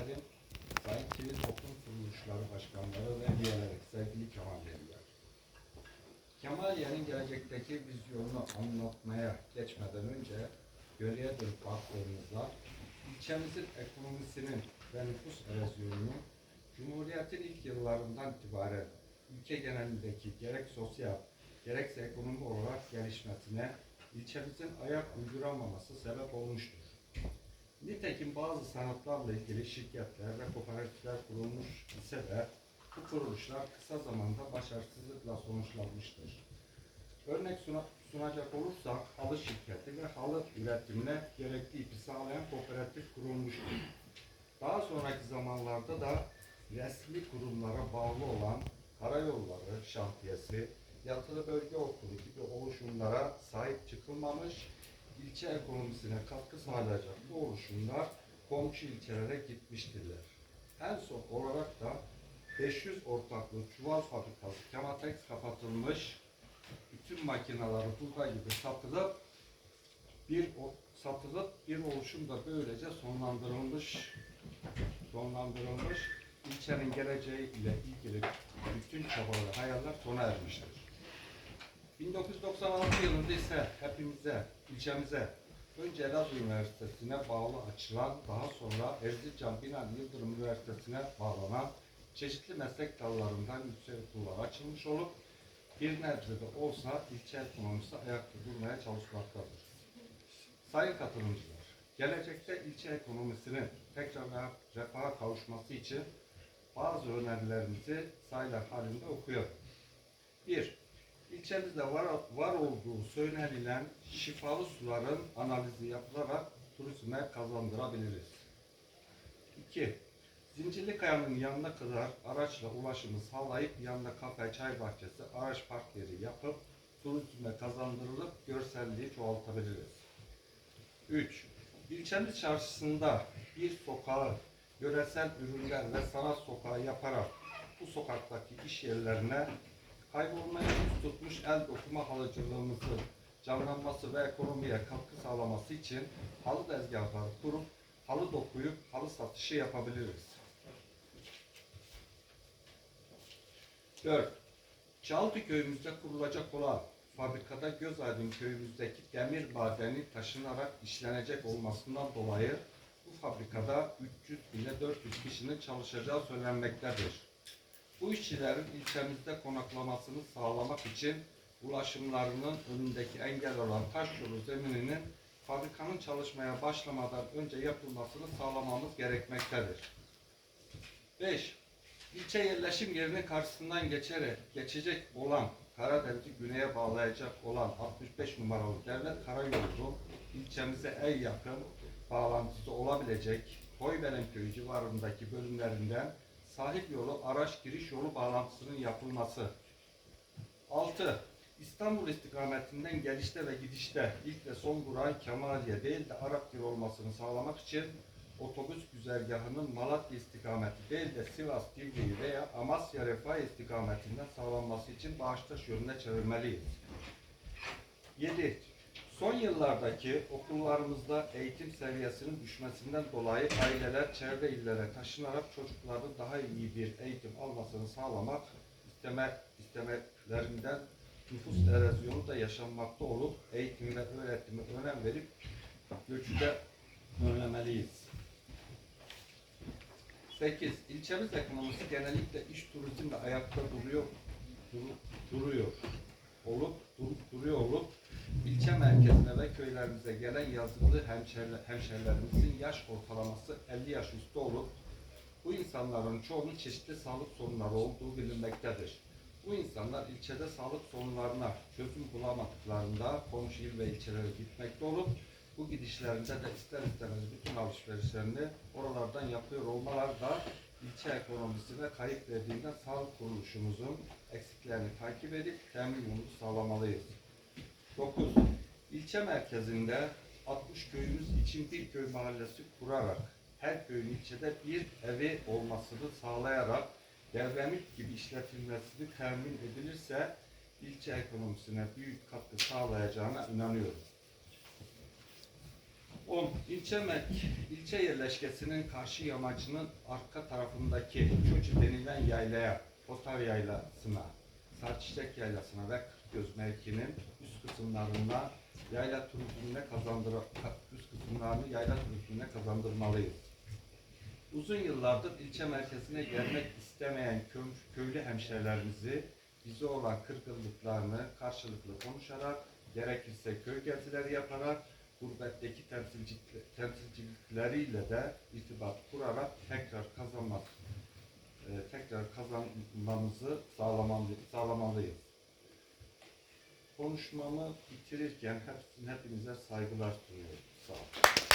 Sayın Kilit Toplum Kuruluşları Başkanları ve üyeleri, sevgili Kemaliyeliler. Kemaliye'nin gelecekteki vizyonunu anlatmaya geçmeden önce geriye dönüp baktığımızda ilçemizin ekonomisinin ve nüfus erozyonunu Cumhuriyet'in ilk yıllarından itibaren ülke genelindeki gerek sosyal gerekse ekonomi olarak gelişmesine ilçemizin ayak uyduramaması sebep olmuştur. Nitekim bazı sanatlarla ilgili şirketler ve kooperatifler kurulmuş ise de bu kuruluşlar kısa zamanda başarısızlıkla sonuçlanmıştır. Örnek suna- sunacak olursak halı şirketi ve halı üretimine gerekli ipi sağlayan kooperatif kurulmuştur. Daha sonraki zamanlarda da resmi kurumlara bağlı olan karayolları şantiyesi, yatılı bölge okulu gibi oluşumlara sahip çıkılmamış, ilçe ekonomisine katkı sağlayacak bu oluşumlar komşu ilçelere gitmiştirler. En son olarak da 500 ortaklı çuval fabrikası Kematex kapatılmış, bütün makineleri Bulga gibi satılıp bir satılıp bir oluşum da böylece sonlandırılmış sonlandırılmış ilçenin geleceği ile ilgili bütün çabalar, hayaller sona ermiştir. 1996 yılında ise hepimize, ilçemize önce Elazığ Üniversitesi'ne bağlı açılan, daha sonra Erzincan Binali Yıldırım Üniversitesi'ne bağlanan çeşitli meslek dallarından yüksek okullar açılmış olup bir nebze de olsa ilçe ekonomisi ayakta durmaya çalışmaktadır. Sayın katılımcılar, gelecekte ilçe ekonomisinin tekrar refaha kavuşması için bazı önerilerimizi sayılar halinde okuyorum. 1. İlçemizde var, var olduğu söylenilen şifalı suların analizi yapılarak turizme kazandırabiliriz. 2. Zincirli Kaya'nın yanına kadar araçla ulaşımı sağlayıp yanında kafe, çay bahçesi, araç park yeri yapıp turizme kazandırılıp görselliği çoğaltabiliriz. 3. İlçemiz çarşısında bir sokağı yöresel ürünler ve sanat sokağı yaparak bu sokaktaki iş yerlerine kaybolmaya yüz tutmuş el dokuma halıcılığımızın canlanması ve ekonomiye katkı sağlaması için halı tezgahları kurup halı dokuyup halı satışı yapabiliriz. 4. Çaltı köyümüzde kurulacak olan fabrikada Gözaydın köyümüzdeki demir madeni taşınarak işlenecek olmasından dolayı bu fabrikada 300 ile 400 kişinin çalışacağı söylenmektedir. Bu işçilerin ilçemizde konaklamasını sağlamak için ulaşımlarının önündeki engel olan taş yolu zemininin fabrikanın çalışmaya başlamadan önce yapılmasını sağlamamız gerekmektedir. 5. İlçe yerleşim yerinin karşısından geçerek geçecek olan Karadeniz'i güneye bağlayacak olan 65 numaralı devlet karayolu ilçemize en yakın bağlantısı olabilecek Hoybelen köyü civarındaki bölümlerinden sahip yolu araç giriş yolu bağlantısının yapılması. 6. İstanbul istikametinden gelişte ve gidişte ilk ve son durağın Kemaliye değil de Arapgir olmasını sağlamak için otobüs güzergahının Malatya istikameti değil de Sivas, Divriği veya Amasya Refah istikametinden sağlanması için Bağıştaş yönüne çevirmeliyiz. 7. Son yıllardaki okullarımızda eğitim seviyesinin düşmesinden dolayı aileler çevre illere taşınarak çocukların daha iyi bir eğitim almasını sağlamak isteme, istemelerinden nüfus erozyonu da yaşanmakta olup eğitim ve öğretime önem verip göçü de önlemeliyiz. 8. İlçemiz ekonomisi genellikle iş turizmle ayakta duruyor, duru- duruyor olup durup duruyor olup ilçe merkezine ve köylerimize gelen yazılı hemşeriler, hemşerilerimizin yaş ortalaması 50 yaş üstü olup bu insanların çoğunun çeşitli sağlık sorunları olduğu bilinmektedir. Bu insanlar ilçede sağlık sorunlarına çözüm bulamadıklarında komşu il ve ilçelere gitmekte olup bu gidişlerinde de ister istemez bütün alışverişlerini oralardan yapıyor olmalar da ilçe ekonomisine kayıp verdiğinden sağlık kuruluşumuzun eksiklerini takip edip teminini sağlamalıyız. 9. İlçe merkezinde 60 köyümüz için bir köy mahallesi kurarak her köyün ilçede bir evi olmasını sağlayarak devremit gibi işletilmesini temin edilirse ilçe ekonomisine büyük katkı sağlayacağına inanıyorum. 10. İlçe, me- ilçe yerleşkesinin karşı yamacının arka tarafındaki Çocuğu denilen yaylaya, Otar Yaylası'na, Sarçiçek Yaylası'na ve Kırkgöz mevkinin üst kısımlarına yayla turizmine kazandır üst kısımlarını yayla turizmine kazandırmalıyız. Uzun yıllardır ilçe merkezine gelmek istemeyen köy- köylü hemşehrilerimizi bize olan kırgınlıklarını karşılıklı konuşarak, gerekirse köy gezileri yaparak, gurbetteki temsilcilik- temsilcilikleriyle de irtibat kurarak tekrar kazanmak, e, tekrar kazanmamızı sağlamalı, sağlamalıyız. Konuşmamı bitirirken hepinize saygılar sunuyorum. Sağ olun.